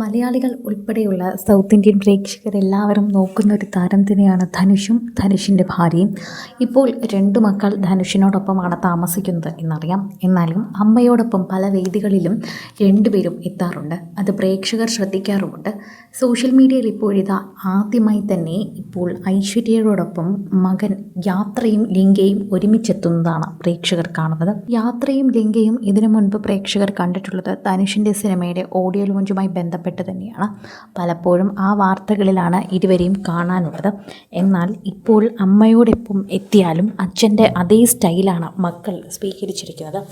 മലയാളികൾ ഉൾപ്പെടെയുള്ള south Indian പ്രേക്ഷകരെല്ലാവരും നോക്കുന്ന ഒരു താരം തന്നെയാണ് ധനുഷും ധനുഷിന്റെ ഭാര്യയും. ഇപ്പോൾ രണ്ടു മക്കൾ ധനുഷിനോടൊപ്പമാണ് താമസിക്കുന്നത് എന്നറിയാം. എന്നാലും അമ്മയോടൊപ്പം പല വേദികളിലും രണ്ടുപേരും എത്താറുണ്ട്. അത് പ്രേക്ഷകർ ശ്രദ്ധിക്കാറുമുണ്ട്. സോഷ്യൽ മീഡിയയിൽ ഇപ്പോഴിതാ ആദ്യമായി തന്നെ ഇപ്പോൾ ഐശ്വര്യയോടൊപ്പം മകൻ യാത്രയും ലിംഗയും ഒരുമിച്ചെത്തുന്നതാണ് പ്രേക്ഷകർ കാണുന്നത്. യാത്രയും ലിംഗയും ഇതിനു മുൻപ് പ്രേക്ഷകർ കണ്ടിട്ടുള്ളത് ധനുഷിന്റെ സിനിമയുടെ ഓഡിയോ ലോഞ്ചുമായി ബന്ധപ്പെട്ട് തന്നെയാണ്. പലപ്പോഴും ആ വാർത്തകളിലാണ് ഇരുവരെയും കാണാനുള്ളത്. എന്നാൽ ഇപ്പോൾ അമ്മയോടൊപ്പം എത്തിയാലും അച്ഛന്റെ അതേ സ്റ്റൈലാണ് മക്കൾ സ്വീകരിച്ചിരിക്കുന്നത്.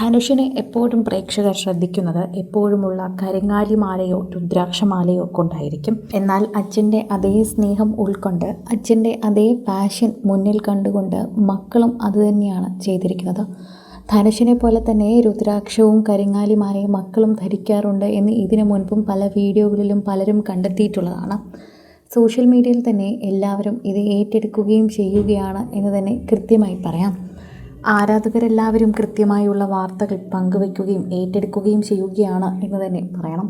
ധനുഷിനെ എപ്പോഴും പ്രേക്ഷകർ ശ്രദ്ധിക്കുന്നത് എപ്പോഴുമുള്ള കരിങ്ങാലിമാലയോ രുദ്രാക്ഷമാലയോ കൊണ്ടായിരിക്കും. എന്നാൽ അച്ഛന്റെ അതേ സ്നേഹം ഉൾക്കൊണ്ട് അച്ഛന്റെ അതേ പാഷൻ മുന്നിൽ കണ്ടുകൊണ്ട് മക്കളും അതുതന്നെയാണ് ചെയ്തിരിക്കുന്നത്. ധനുഷിനെ പോലെ തന്നെ രുദ്രാക്ഷവും കരിങ്ങാലിമാരെ മക്കളും ധരിക്കാറുണ്ട് എന്ന് ഇതിനു മുൻപും പല വീഡിയോകളിലും പലരും കണ്ടെത്തിയിട്ടുള്ളതാണ്. സോഷ്യൽ മീഡിയയിൽ തന്നെ എല്ലാവരും ഇത് ഏറ്റെടുക്കുകയും ചെയ്യുകയാണ് എന്ന് തന്നെ കൃത്യമായി പറയാം. ആരാധകരെല്ലാവരും കൃത്യമായുള്ള വാർത്തകൾ പങ്കുവയ്ക്കുകയും ഏറ്റെടുക്കുകയും ചെയ്യുകയാണ് എന്ന് തന്നെ പറയണം.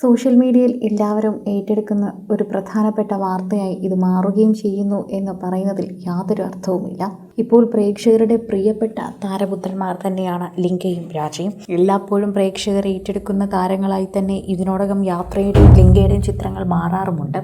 സോഷ്യൽ മീഡിയയിൽ എല്ലാവരും ഏറ്റെടുക്കുന്ന ഒരു പ്രധാനപ്പെട്ട വാർത്തയായി ഇത് മാറുകയും ചെയ്യുന്നു എന്ന് പറയുന്നതിൽ യാതൊരു അർത്ഥവുമില്ല. ഇപ്പോൾ പ്രേക്ഷകരുടെ പ്രിയപ്പെട്ട താരപുത്രന്മാർ തന്നെയാണ് ലിങ്കയും രാജയും. എല്ലാപ്പോഴും പ്രേക്ഷകർ ഏറ്റെടുക്കുന്ന താരങ്ങളായി തന്നെ ഇതിനോടകം യാത്രയുടെയും ലിങ്കയുടെയും ചിത്രങ്ങൾ മാറാറുമുണ്ട്.